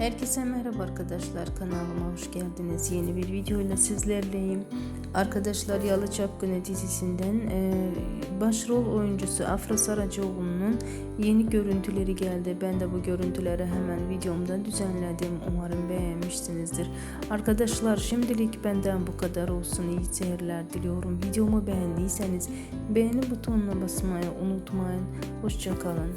Herkese merhaba arkadaşlar kanalıma hoş geldiniz. Yeni bir video ile sizlerleyim. Arkadaşlar Yalı Çapkını dizisinden e, başrol oyuncusu Afra Saracoğlu'nun yeni görüntüleri geldi. Ben de bu görüntüleri hemen videomda düzenledim. Umarım beğenmişsinizdir. Arkadaşlar şimdilik benden bu kadar olsun. İyi seyirler diliyorum. Videomu beğendiyseniz beğeni butonuna basmayı unutmayın. Hoşçakalın.